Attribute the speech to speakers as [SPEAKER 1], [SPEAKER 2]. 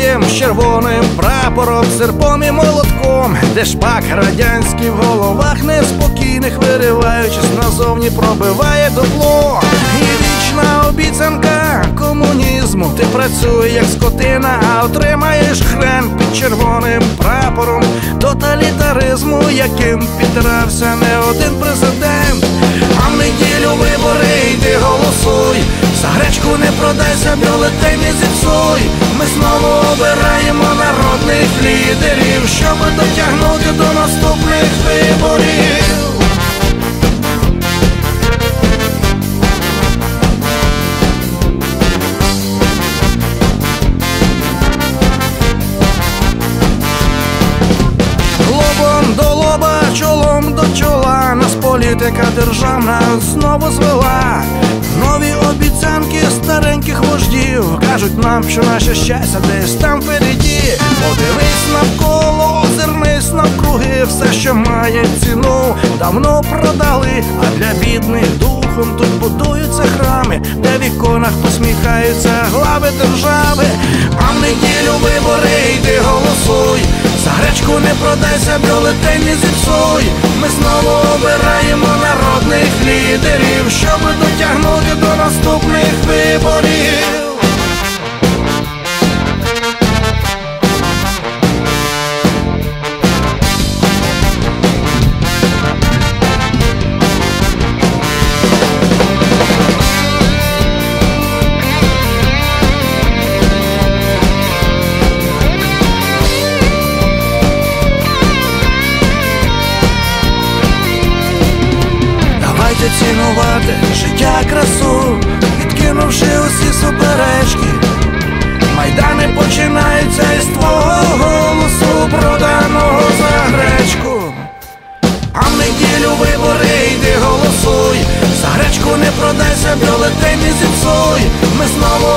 [SPEAKER 1] своїм червоним прапором, серпом і молотком, де шпак радянський в головах неспокійних, вириваючись назовні, пробиває дупло. І вічна обіцянка комунізму. Ти працює як скотина, а отримаєш хрен під червоним прапором тоталітаризму, яким підрався не один президент. Продайся, бюлетень не зіпсуй. Ми знову обираємо народних лідерів, щоб дотягнути до наступних виборів. Політика державна знову звела. Нові обіцянки стареньких вождів кажуть нам, що наше щастя десь там впереді. Подивись навколо, озирнись навкруги, все, що має ціну, давно продали, а для бідних духом тут будуються храми, де в іконах посміхаються глави держави. А в неділю вибори йди голосуй. За гречку не продайся, бюлетень не зіпсуй. Ми знову обираємо лідерів, щоб дотягнути до наступних красу, відкинувши усі суперечки. Майдани починаються із твого голосу, проданого за гречку. А в неділю вибори йди голосуй. За гречку не продайся, бюлетень не зіпсуй. Ми знову.